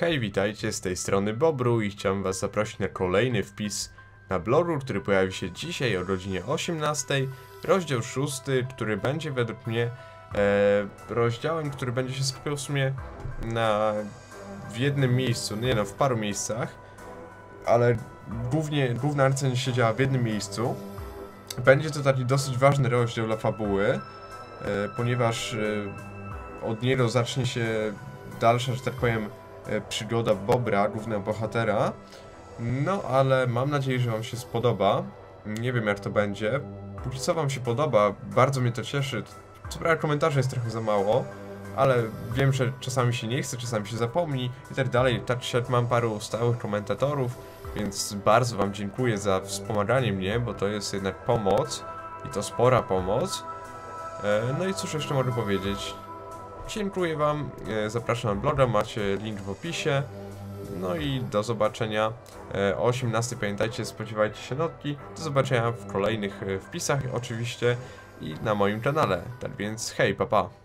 Hej, witajcie, z tej strony Bobru i chciałem was zaprosić na kolejny wpis na blogu, który pojawi się dzisiaj o godzinie 18, rozdział 6, który będzie według mnie e, rozdziałem, który będzie się skupiał w sumie na w jednym miejscu, nie no, w paru miejscach, ale głównie, główna akcja się działa w jednym miejscu. Będzie to taki dosyć ważny rozdział dla fabuły, e, ponieważ e, od niego zacznie się dalsza, że tak powiem, przygoda Bobra, głównego bohatera. No, ale mam nadzieję, że Wam się spodoba. Nie wiem, jak to będzie. Póki co Wam się podoba, bardzo mnie to cieszy. Co prawda komentarzy jest trochę za mało, ale wiem, że czasami się nie chce, czasami się zapomni i tak dalej. Tak siak mam paru stałych komentatorów, więc bardzo Wam dziękuję za wspomaganie mnie, bo to jest jednak pomoc i to spora pomoc. E, No i cóż jeszcze mogę powiedzieć? Dziękuję Wam, e, zapraszam na bloga, macie link w opisie. No i do zobaczenia e, o 18. Pamiętajcie, spodziewajcie się notki. Do zobaczenia w kolejnych e, wpisach, oczywiście, i na moim kanale. Tak więc, hej, papa. Pa.